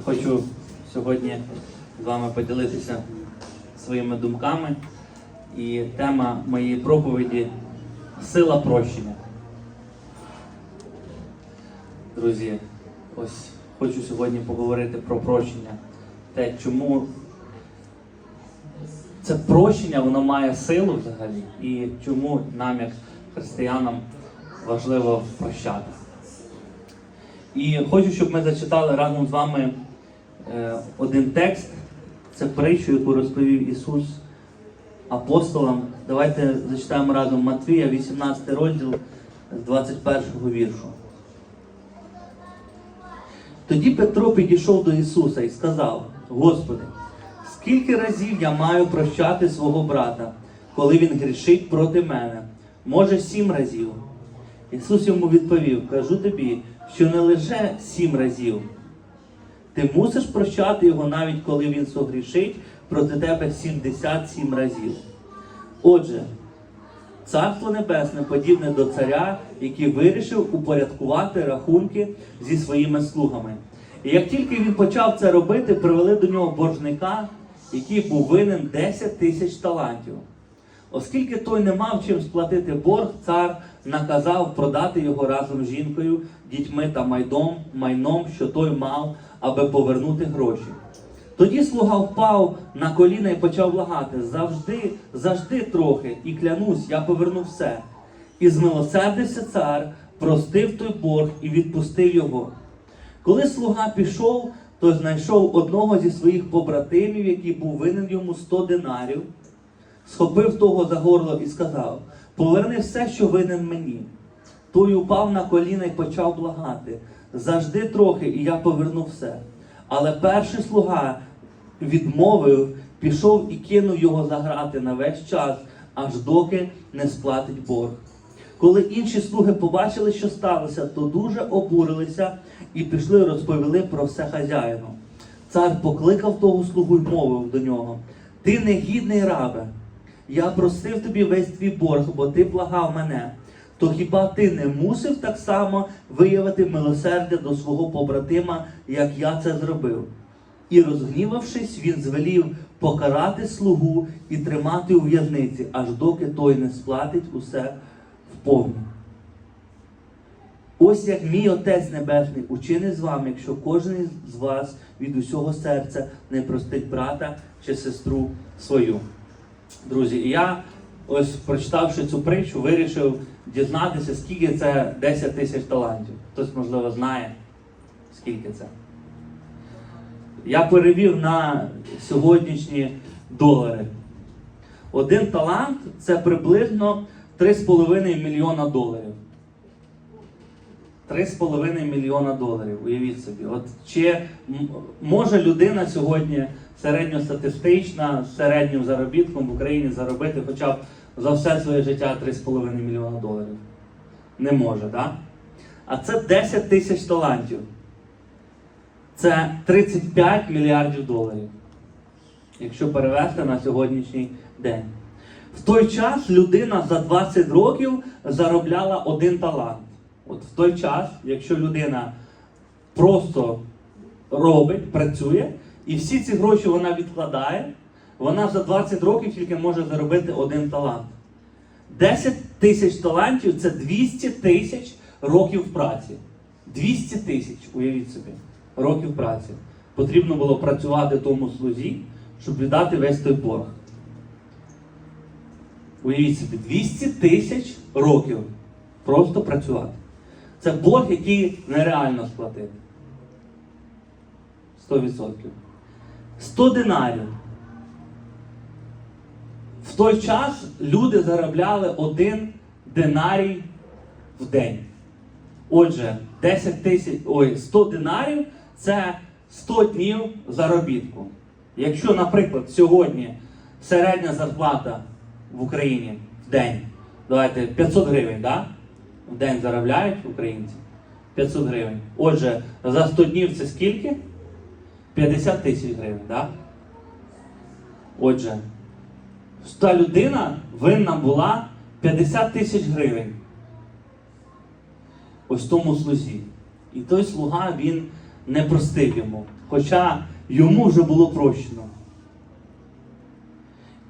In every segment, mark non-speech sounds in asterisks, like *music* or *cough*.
Я хочу сьогодні з вами поділитися своїми думками. І тема моєї проповіді сила прощення. Друзі, ось хочу сьогодні поговорити про прощення. Те, чому це прощення воно має силу взагалі, і чому нам, як християнам, важливо прощати. І хочу, щоб ми зачитали разом з вами один текст. Це притчу, яку розповів Ісус апостолам. Давайте зачитаємо разом Матвія, 18 розділ з 21 віршу. Тоді Петро підійшов до Ісуса і сказав: Господи, скільки разів я маю прощати свого брата, коли він грішить проти мене? Може, сім разів. Ісус йому відповів: Кажу тобі, що не лише сім разів. Ти мусиш прощати його навіть коли він согрішить проти тебе 77 разів. Отже, Царство Небесне подібне до царя, який вирішив упорядкувати рахунки зі своїми слугами. І як тільки він почав це робити, привели до нього боржника, який був винен 10 тисяч талантів. Оскільки той не мав чим сплатити борг, цар наказав продати його разом з жінкою, дітьми та майдом, майном, що той мав, аби повернути гроші. Тоді слуга впав на коліна і почав благати завжди, завжди трохи, і клянусь, я поверну все. І змилосердився цар, простив той борг і відпустив його. Коли слуга пішов, то знайшов одного зі своїх побратимів, який був винен йому 100 динарів, схопив того за горло і сказав: Поверни все, що винен мені. Той упав на коліна і почав благати. Завжди трохи, і я поверну все. Але перший слуга відмовив, пішов і кинув його за грати на весь час, аж доки не сплатить борг. Коли інші слуги побачили, що сталося, то дуже обурилися і пішли розповіли про все хазяїну. Цар покликав того слугу й мовив до нього: Ти негідний рабе, я просив тобі весь твій борг, бо ти благав мене. То хіба ти не мусив так само виявити милосердя до свого побратима, як я це зробив? І розгнівавшись, він звелів покарати слугу і тримати у в'язниці, аж доки той не сплатить усе вповні. Ось як мій Отець Небесний учинить з вами, якщо кожен з вас від усього серця не простить брата чи сестру свою. Друзі, я, ось прочитавши цю притчу, вирішив дізнатися, скільки це 10 тисяч талантів. Хтось, можливо, знає, скільки це. Я перевів на сьогоднішні долари. Один талант це приблизно 3,5 мільйона доларів. 3,5 мільйона доларів, уявіть собі. От чи може людина сьогодні середньостатистична, з середнім заробітком в Україні заробити хоча б за все своє життя 3,5 мільйона доларів? Не може, так? Да? А це 10 тисяч талантів. Це 35 мільярдів доларів. Якщо перевести на сьогоднішній день. В той час людина за 20 років заробляла один талант. От в той час, якщо людина просто робить, працює, і всі ці гроші вона відкладає, вона за 20 років тільки може заробити один талант. 10 тисяч талантів це 200 тисяч років праці. 200 тисяч, уявіть собі, років праці. Потрібно було працювати тому слузі, щоб віддати весь той борг. Уявіть собі, 200 тисяч років просто працювати. Це борг, який нереально сплатити. 100%. 100 динарів. В той час люди заробляли один динарій в день. Отже, 10 тисяч, ой, 100 динарів це 100 днів заробітку. Якщо, наприклад, сьогодні середня зарплата в Україні в день, давайте 500 гривень, да? в день заробляють українці 500 гривень. Отже, за 100 днів це скільки? 50 тисяч гривень, да? Отже, та людина винна була 50 тисяч гривень. Ось тому слузі. І той слуга він не простив йому, хоча йому вже було прощено.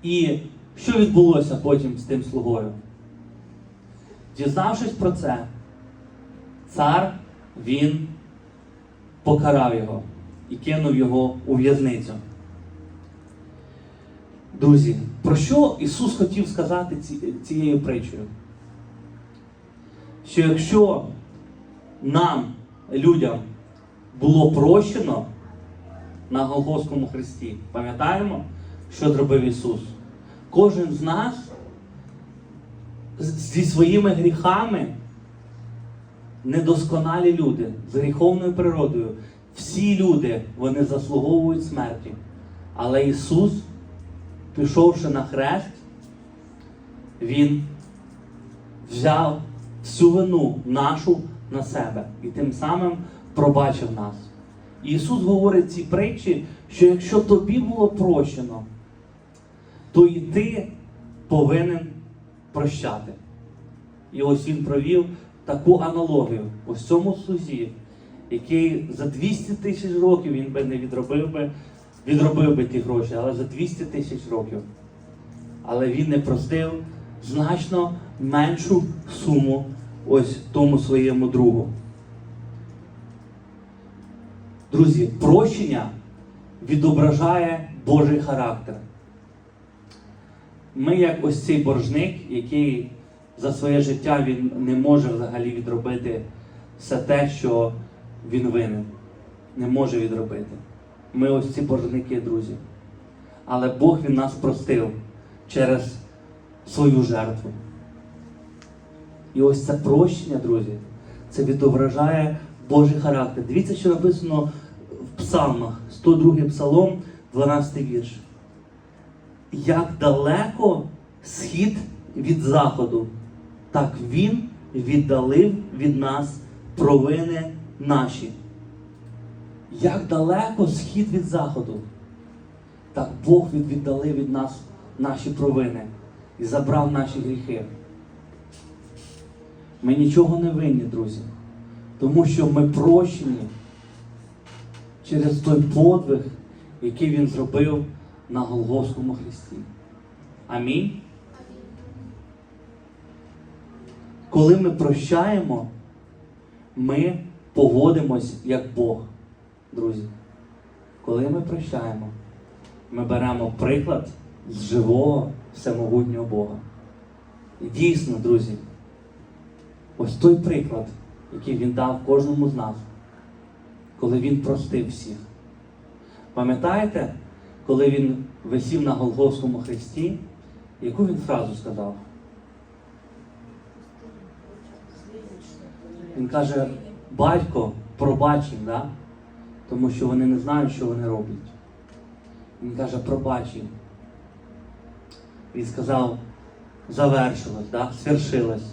І що відбулося потім з тим слугою? Дізнавшись про це, цар він покарав його і кинув його у в'язницю. Друзі, про що Ісус хотів сказати цією притчею? Що якщо нам, людям, було прощено на Голгофському хресті, пам'ятаємо, що зробив Ісус? Кожен з нас зі своїми гріхами недосконалі люди з гріховною природою. Всі люди вони заслуговують смерті. Але Ісус, пішовши на хрест, Він взяв всю вину нашу на себе і тим самим пробачив нас. Ісус говорить ці притчі, що якщо тобі було прощено, то і ти повинен прощати. І ось він провів таку аналогію ось цьому слузі, який за 200 тисяч років він би не відробив би, відробив би ті гроші, але за 200 тисяч років. Але він не простив значно меншу суму ось тому своєму другу. Друзі, прощення відображає Божий характер. Ми, як ось цей боржник, який за своє життя він не може взагалі відробити все те, що він винен. Не може відробити. Ми ось ці боржники, друзі. Але Бог він нас простив через свою жертву. І ось це прощення, друзі, це відображає Божий характер. Дивіться, що написано в псалмах, 102 псалом, 12 вірш. Як далеко схід від заходу, так він віддалив від нас провини наші. Як далеко схід від заходу, так Бог від- віддалив від нас наші провини і забрав наші гріхи. Ми нічого не винні, друзі, тому що ми прощені через той подвиг, який він зробив на Голгофському хресті. Амінь. Коли ми прощаємо, ми поводимось як Бог, друзі. Коли ми прощаємо, ми беремо приклад з живого всемогутнього Бога. І дійсно, друзі, ось той приклад, який він дав кожному з нас, коли він простив всіх. Пам'ятаєте, коли він висів на Голгофському хресті, яку він фразу сказав? Він каже, батько, пробач їм, да? Тому що вони не знають, що вони роблять. Він каже, пробач їм. Він сказав, завершилось, да? свершилось.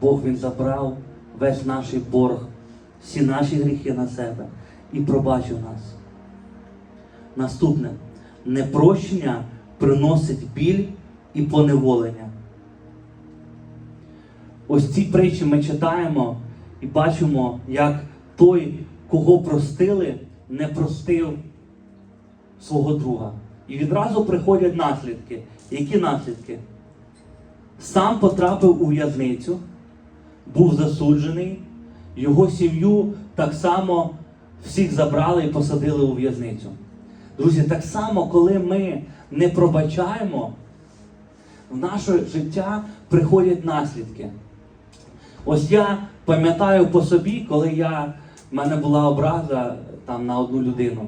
Бог він забрав весь наш борг, всі наші гріхи на себе і пробачив нас. Наступне непрощення приносить біль і поневолення. Ось ці притчі ми читаємо і бачимо, як той, кого простили, не простив свого друга. І відразу приходять наслідки. Які наслідки? Сам потрапив у в'язницю, був засуджений, його сім'ю так само всіх забрали і посадили у в'язницю. Друзі, так само, коли ми не пробачаємо, в наше життя приходять наслідки. Ось я пам'ятаю по собі, коли я, в мене була образа там, на одну людину,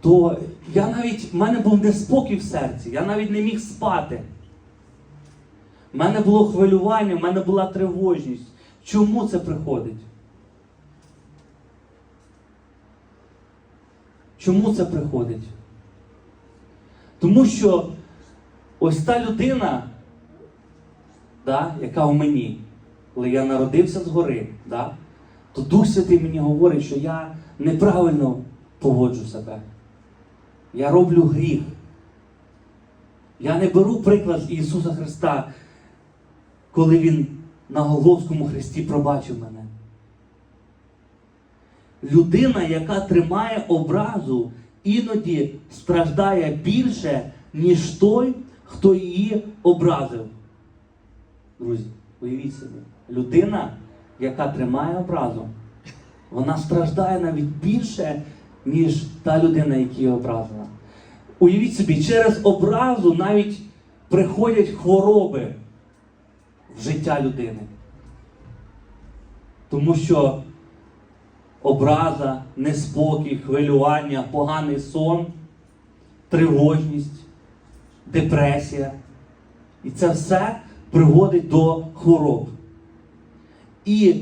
то я навіть, в мене був неспокій в серці, я навіть не міг спати. В мене було хвилювання, в мене була тривожність. Чому це приходить? Чому це приходить? Тому що ось та людина, да, яка в мені, коли я народився згори, да, то Дух Святий мені говорить, що я неправильно поводжу себе. Я роблю гріх. Я не беру приклад Ісуса Христа, коли Він на Голговському хресті пробачив мене. людина, яка тримає образу, іноді страждає більше, ніж той, хто її образив. Друзі, уявіть собі, людина, яка тримає образу, вона страждає навіть більше, ніж та людина, яка її образила. Уявіть собі, через образу навіть приходять хвороби в життя людини. Тому що образа, неспокій, хвилювання, поганий сон, тривожність, депресія. І це все приводить до хвороб. І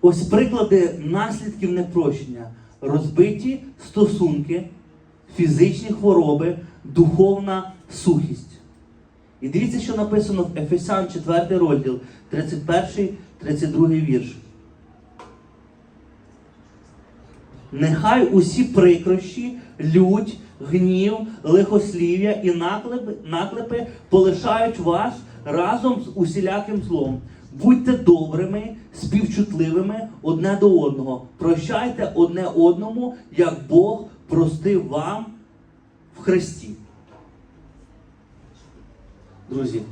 ось приклади наслідків непрощення. Розбиті стосунки, фізичні хвороби, духовна сухість. І дивіться, що написано в Ефесян 4 розділ, 31-32 вірш. Нехай усі прикрощі, лють, гнів, лихослів'я і наклепи, наклепи полишають вас разом з усіляким злом. Будьте добрими, співчутливими одне до одного. Прощайте одне одному, як Бог простив вам в Христі. Друзі,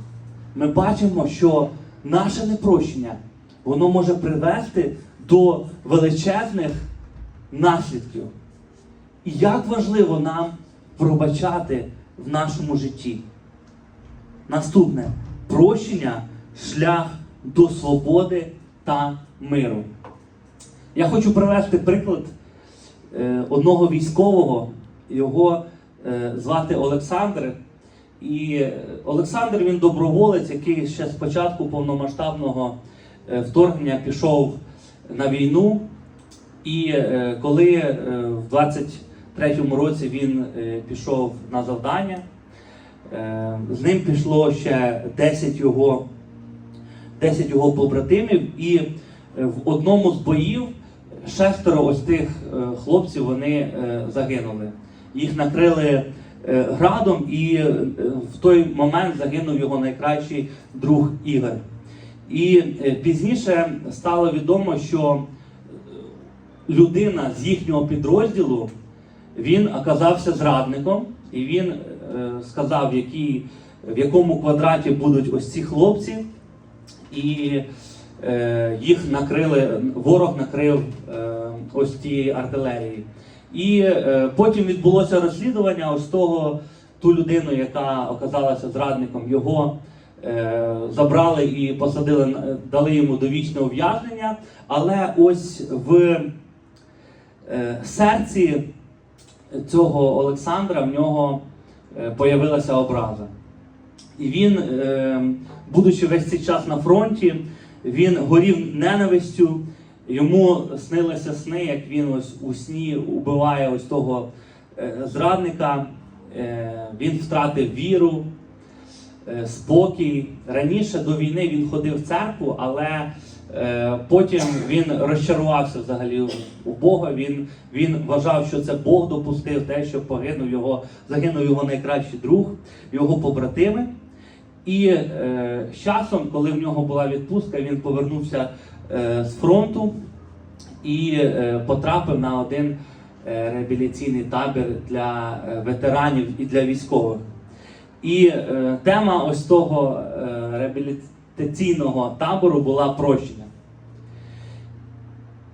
ми бачимо, що наше непрощення воно може привести до величезних наслідків. І як важливо нам пробачати в нашому житті. Наступне прощення шлях до свободи та миру. Я хочу привести приклад е, одного військового, його е, звати Олександр. І е, Олександр він доброволець, який ще з початку повномасштабного вторгнення пішов на війну. І коли в 23-му році він пішов на завдання, з ним пішло ще 10 його, 10 його побратимів, і е, в одному з боїв шестеро ось тих е, хлопців вони е, загинули. Їх накрили градом, і в той момент загинув його найкращий друг Ігор. І пізніше стало відомо, що людина з їхнього підрозділу він оказався зрадником, і він сказав, в якому квадраті будуть ось ці хлопці, і е, їх накрили, ворог накрив е, ось тієї артилерії. І е, потім відбулося розслідування ось того, ту людину, яка оказалася зрадником, його забрали і посадили, дали йому довічне ув'язнення. Але ось в серці цього Олександра в нього появилася образа. І він, е, будучи весь цей час на фронті, він горів ненавистю. Йому снилися сни, як він ось у сні убиває ось того е, зрадника. Е, він втратив віру, спокій. Раніше до війни він ходив в церкву, але потім він розчарувався взагалі у Бога. Він, він вважав, що це Бог допустив те, що погинув його, загинув його найкращий друг, його побратими. І е, часом, коли в нього була відпустка, він повернувся е, з фронту і е, потрапив на один е, реабілітаційний табір для е, ветеранів і для військових. І е, тема ось того е, реабілітаційного табору була прощення.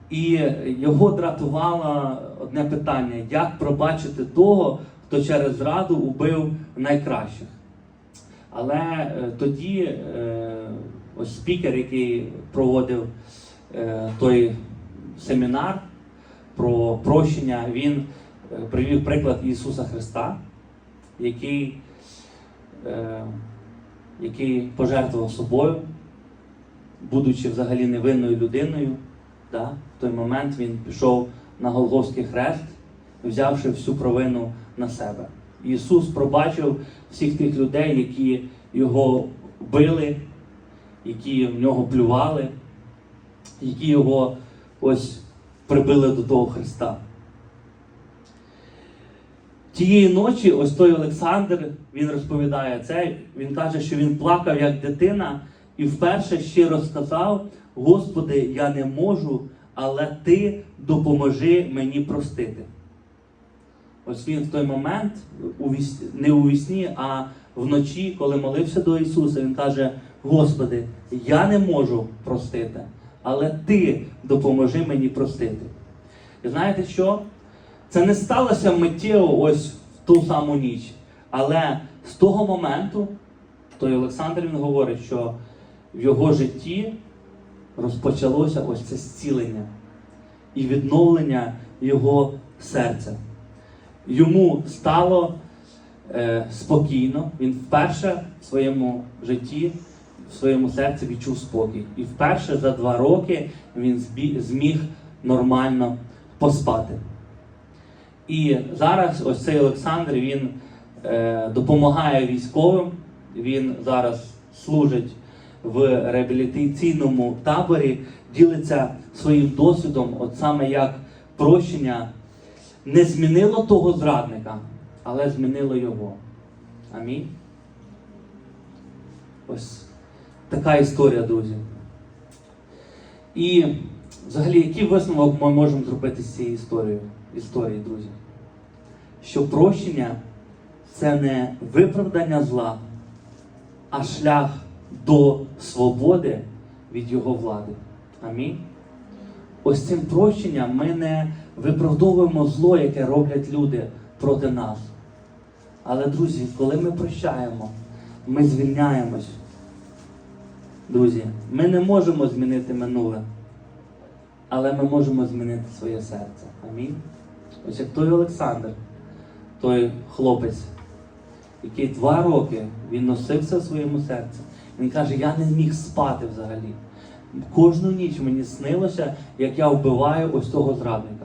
І його дратувало одне питання: як пробачити того, хто через зраду убив найкращих. Але е, тоді е, ось спікер, який проводив е, той семінар про прощення, він привів приклад Ісуса Христа, який, який пожертвував собою, будучи взагалі невинною людиною. Да? В той момент він пішов на Голгофський хрест, взявши всю провину на себе. Ісус пробачив всіх тих людей, які його били, які в нього плювали, які його ось прибили до того Христа. Тієї ночі, ось той Олександр, він розповідає це, він каже, що він плакав як дитина і вперше щиро сказав: Господи, я не можу, але Ти допоможи мені простити. Ось він в той момент, не у вісні, а вночі, коли молився до Ісуса, він каже: Господи, я не можу простити, але Ти допоможи мені простити. І знаєте що? Це не сталося миттєво ось в ту саму ніч. Але з того моменту, той Олександр він говорить, що в його житті розпочалося ось це зцілення і відновлення його серця. Йому стало е, спокійно, він вперше в своєму житті, в своєму серці відчув спокій. І вперше за два роки він збі- зміг нормально поспати. І зараз ось цей Олександр він е, допомагає військовим. Він зараз служить в реабілітаційному таборі, ділиться своїм досвідом, от саме як прощення не змінило того зрадника, але змінило його. Амінь. Ось така історія, друзі. І взагалі, який висновок ми можемо зробити з цієї історії, історії, друзі? Що прощення це не виправдання зла, а шлях до свободи від його влади. Амінь. Ось цим прощенням ми не виправдовуємо зло, яке роблять люди проти нас. Але, друзі, коли ми прощаємо, ми звільняємось. Друзі, ми не можемо змінити минуле, але ми можемо змінити своє серце. Амінь. Ось як той Олександр, той хлопець, який два роки він носився в своєму серці. Він каже, я не міг спати взагалі. Кожну ніч мені снилося, як я вбиваю ось того зрадника,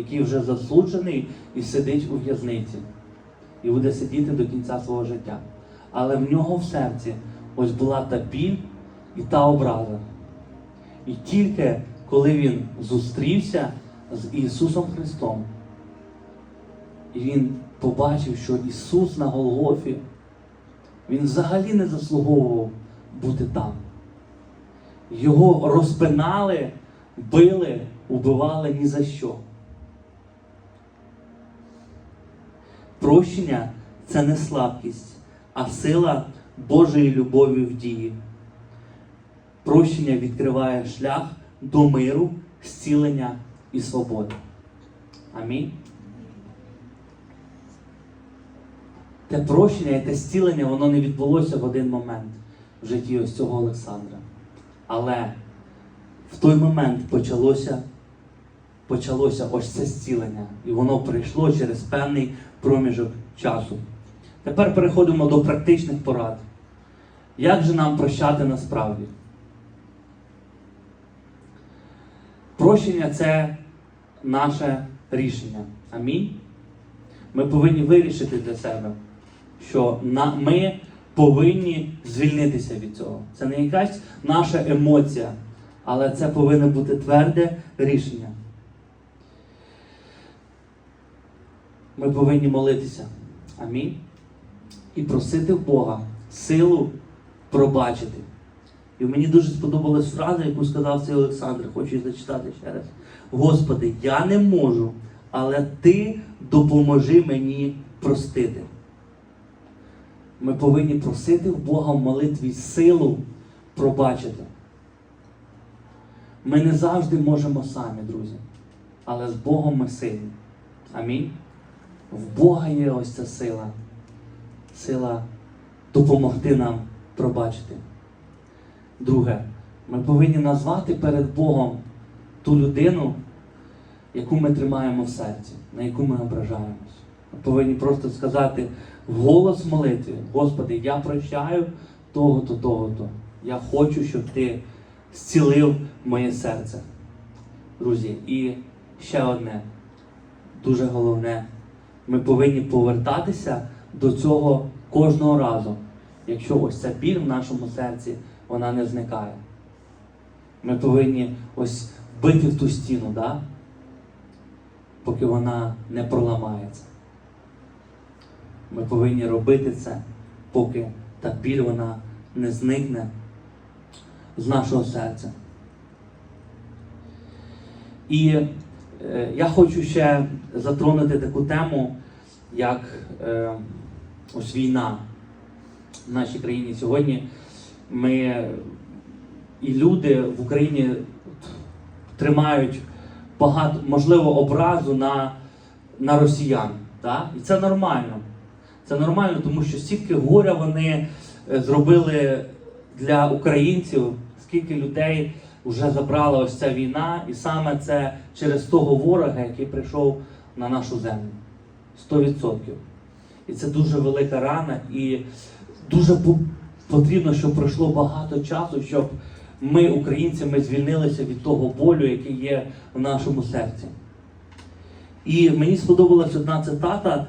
який вже засуджений і сидить у в'язниці, і буде сидіти до кінця свого життя. Але в нього в серці ось була та біль і та образа. І тільки коли він зустрівся з Ісусом Христом, і він побачив, що Ісус на Голгофі, він взагалі не заслуговував бути там. Його розпинали, били, убивали ні за що. Прощення це не слабкість, а сила Божої любові в дії. Прощення відкриває шлях до миру, зцілення і свободи. Амінь. Те прощення і те зцілення, воно не відбулося в один момент в житті ось цього Олександра. Але в той момент почалося, почалося ось це зцілення. І воно прийшло через певний проміжок часу. Тепер переходимо до практичних порад. Як же нам прощати насправді? Прощення це наше рішення. Амінь. Ми повинні вирішити для себе, що на, ми повинні звільнитися від цього. Це не якась наша емоція, але це повинно бути тверде рішення. Ми повинні молитися. Амінь. І просити в Бога силу пробачити. І мені дуже сподобалась фраза, яку сказав цей Олександр, хочу її зачитати ще раз. Господи, я не можу, але Ти допоможи мені простити. Ми повинні просити в Бога в молитві силу пробачити. Ми не завжди можемо самі, друзі, але з Богом ми сильні. Амінь. В Бога є ось ця сила. Сила допомогти нам пробачити. Друге, ми повинні назвати перед Богом ту людину, яку ми тримаємо в серці, на яку ми ображаємось. Ми повинні просто сказати голос молитви, Господи, я прощаю того-то, того-то. Я хочу, щоб Ти зцілив моє серце. Друзі, і ще одне, дуже головне, ми повинні повертатися до цього кожного разу, якщо ось ця біль в нашому серці, вона не зникає. Ми повинні ось бити в ту стіну, да? поки вона не проламається. Ми повинні робити це, поки та біль вона не зникне з нашого серця. І Я хочу ще затронути таку тему, як е, ось війна в нашій країні. Сьогодні ми і люди в Україні тримають багато, можливо, образу на, на росіян. Так? І це нормально. Це нормально, тому що стільки горя вони е, зробили для українців, скільки людей вже забрала ось ця війна, і саме це через того ворога, який прийшов на нашу землю. 100%. І це дуже велика рана, і дуже потрібно, щоб пройшло багато часу, щоб ми, українці, ми звільнилися від того болю, який є в нашому серці. І мені сподобалась одна цитата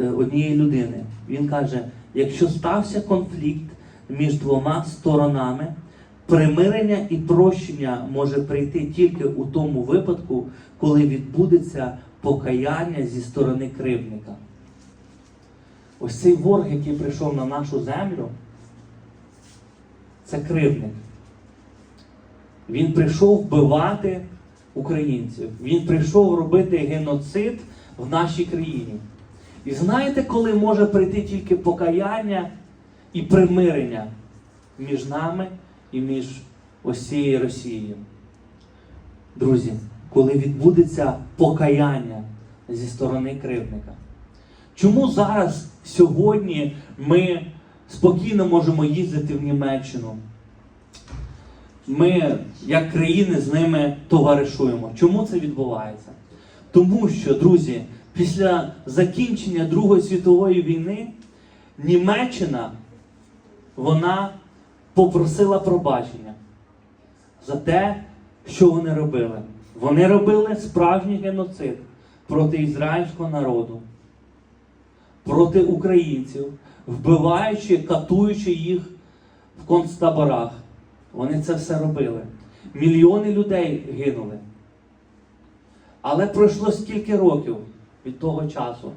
е, однієї людини. Він каже: якщо стався конфлікт між двома сторонами, примирення і прощення може прийти тільки у тому випадку, коли відбудеться покаяння зі сторони кривдника. Ось цей ворог, який прийшов на нашу землю, це кривдник. Він прийшов вбивати українців. Він прийшов робити геноцид в нашій країні. І знаєте, коли може прийти тільки покаяння і примирення між нами і між ось цією Росією? Друзі, коли відбудеться покаяння зі сторони кривдника. Чому зараз, сьогодні, ми спокійно можемо їздити в Німеччину? Ми, як країни, з ними товаришуємо. Чому це відбувається? Тому що, друзі, після закінчення Другої світової війни Німеччина вона попросила пробачення за те, що вони робили. Вони робили справжній геноцид проти ізраїльського народу, проти українців, вбиваючи, катуючи їх в концтаборах. Вони це все робили. Мільйони людей гинули. Але пройшло скільки років від того часу.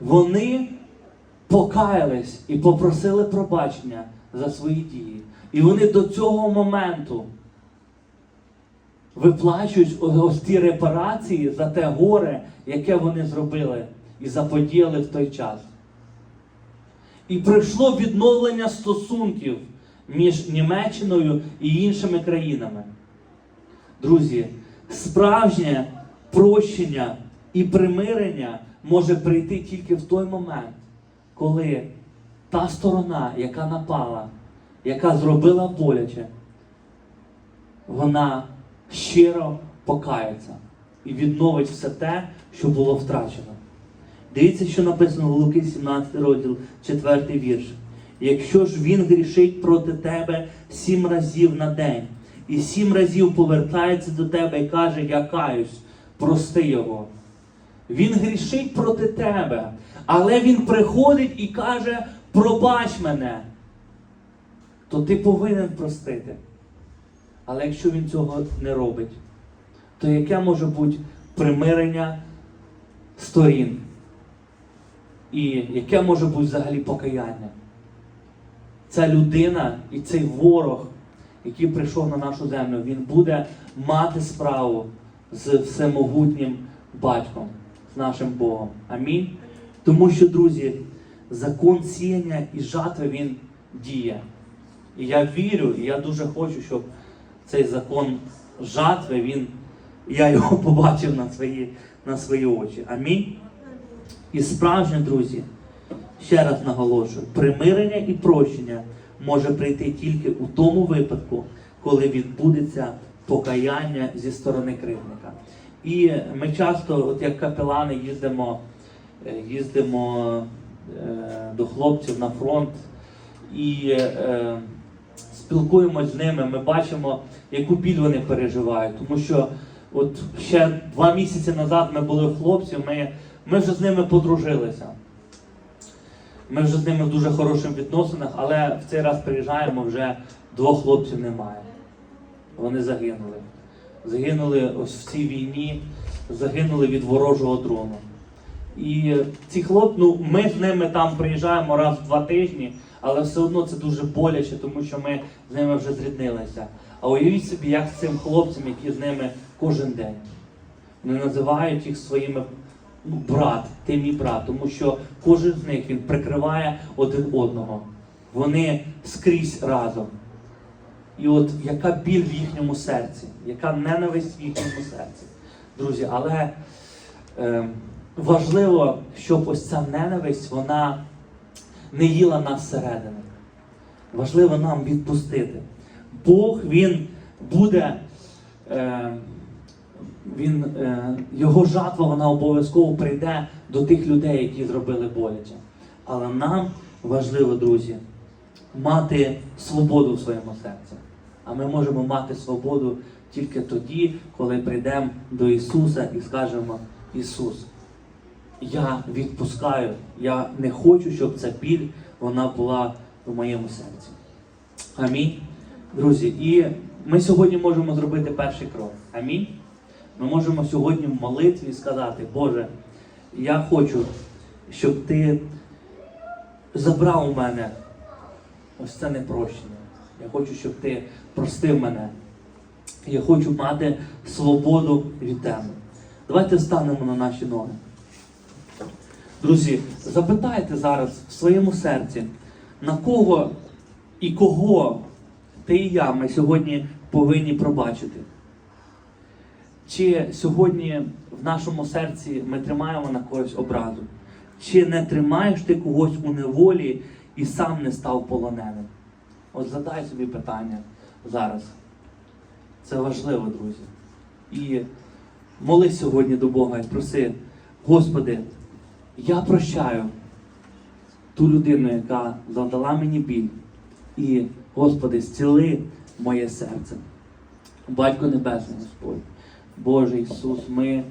Вони покаялись і попросили пробачення за свої дії. І вони до цього моменту виплачують ось ті репарації за те горе, яке вони зробили і заподіяли в той час. І прийшло відновлення стосунків між Німеччиною і іншими країнами. Друзі, справжнє прощення і примирення може прийти тільки в той момент, коли та сторона, яка напала, яка зробила боляче, вона щиро покається і відновить все те, що було втрачено. Дивіться, що написано в Луки 17 розділ, 4 вірш. Якщо ж він грішить проти тебе сім разів на день, і сім разів повертається до тебе і каже, я каюсь, прости його. Він грішить проти тебе, але він приходить і каже, пробач мене, то ти повинен простити. Але якщо він цього не робить, то яке може бути примирення сторін? І яке може бути взагалі покаяння? Ця людина і цей ворог, який прийшов на нашу землю, він буде мати справу з всемогутнім батьком, з нашим Богом. Амінь. Тому що, друзі, закон сіяння і жатви він діє. І я вірю, і я дуже хочу, щоб цей закон жатви, він, я його *laughs* побачив на свої, на свої очі. Амінь. І справжнє, друзі, ще раз наголошую, примирення і прощення може прийти тільки у тому випадку, коли відбудеться покаяння зі сторони кривника. І ми часто, от як капелани, їздимо, е, їздимо до хлопців на фронт і е, спілкуємось з ними. Ми бачимо, яку біль вони переживають. Тому що от ще два місяці назад ми були в хлопців, ми, ми вже з ними подружилися. Ми вже з ними в дуже хороших відносинах, але в цей раз приїжджаємо, вже двох хлопців немає. Вони загинули. Загинули ось в цій війні, загинули від ворожого дрону. І ці хлопці, ну ми з ними там приїжджаємо раз в два тижні, але все одно це дуже боляче, тому що ми з ними вже зріднилися. А уявіть собі, як з цим хлопцям, які з ними кожен день. не називають їх своїми ну, брат, ти мій брат, тому що кожен з них він прикриває один одного. Вони скрізь разом. І от яка біль в їхньому серці, яка ненависть в їхньому серці. Друзі, але е, важливо, щоб ось ця ненависть вона не їла нас всередини. Важливо нам відпустити. Бог Він буде, е, він, е, його жатва вона обов'язково прийде до тих людей, які зробили боляче. Але нам важливо, друзі, мати свободу в своєму серці. А ми можемо мати свободу тільки тоді, коли прийдемо до Ісуса і скажемо: Ісус, я відпускаю, я не хочу, щоб ця біль вона була в моєму серці. Амінь. Друзі, і ми сьогодні можемо зробити перший крок. Амінь. Ми можемо сьогодні в молитві сказати, Боже, я хочу, щоб ти забрав у мене ось це непрощення. Я хочу, щоб ти простив мене. Я хочу мати свободу від тебе. Давайте встанемо на наші ноги. Друзі, запитайте зараз в своєму серці, на кого і кого ти і я ми сьогодні повинні пробачити. Чи сьогодні в нашому серці ми тримаємо на когось образу? Чи не тримаєш ти когось у неволі і сам не став полоненим? От задай собі питання зараз. Це важливо, друзі. І молись сьогодні до Бога і проси, Господи, я прощаю ту людину, яка завдала мені біль. І, Господи, зціли моє серце. Батько Небесний Господь, Боже Ісус, ми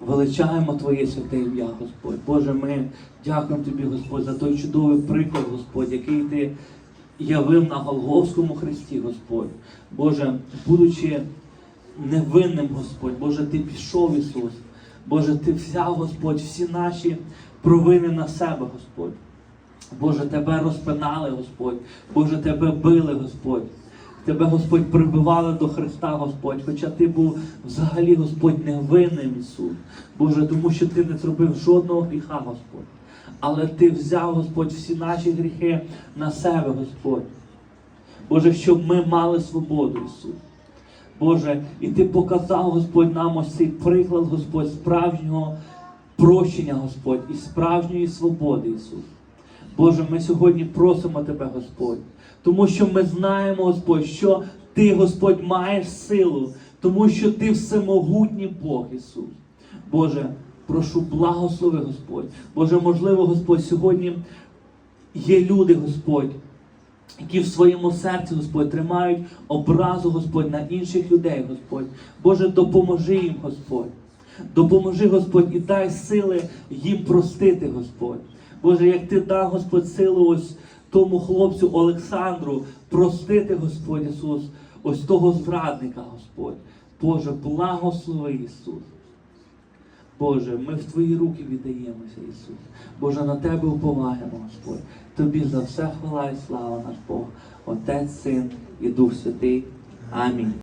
величаємо Твоє святе ім'я, Господь. Боже, ми дякуємо Тобі, Господь, за той чудовий приклад, Господь, який Ти явив на Голговському Христі, Господь. Боже, будучи невинним, Господь, Боже, Ти пішов, Ісус. Боже, Ти взяв, Господь, всі наші провини на себе, Господь. Боже, Тебе розпинали, Господь. Боже, Тебе били, Господь. Тебе, Господь, прибивали до Христа, Господь, хоча ти був взагалі, Господь, невинним Ісус. Боже, тому що ти не зробив жодного гріха, Господь. Але ти взяв, Господь, всі наші гріхи на себе, Господь. Боже, щоб ми мали свободу, Ісус. Боже, і Ти показав, Господь, нам ось цей приклад, Господь, справжнього прощення, Господь, і справжньої свободи, Ісус. Боже, ми сьогодні просимо Тебе, Господь, тому що ми знаємо, Господь, що Ти, Господь, маєш силу, тому що Ти всемогутній Бог, Ісус. Боже, прошу, благослови, Господь. Боже, можливо, Господь, сьогодні є люди, Господь, які в своєму серці, Господь, тримають образу, Господь, на інших людей, Господь. Боже, допоможи їм, Господь. Допоможи, Господь, і дай сили їм простити, Господь. Боже, як ти дав, Господь, силу ось тому хлопцю Олександру простити, Господь Ісус, ось того зрадника, Господь. Боже, благослови Ісус. Боже, ми в Твої руки віддаємося, Ісус. Боже, на Тебе уповаємо, Господь. Тобі за все хвала і слава наш Бог, Отець, Син і Дух Святий. Амінь.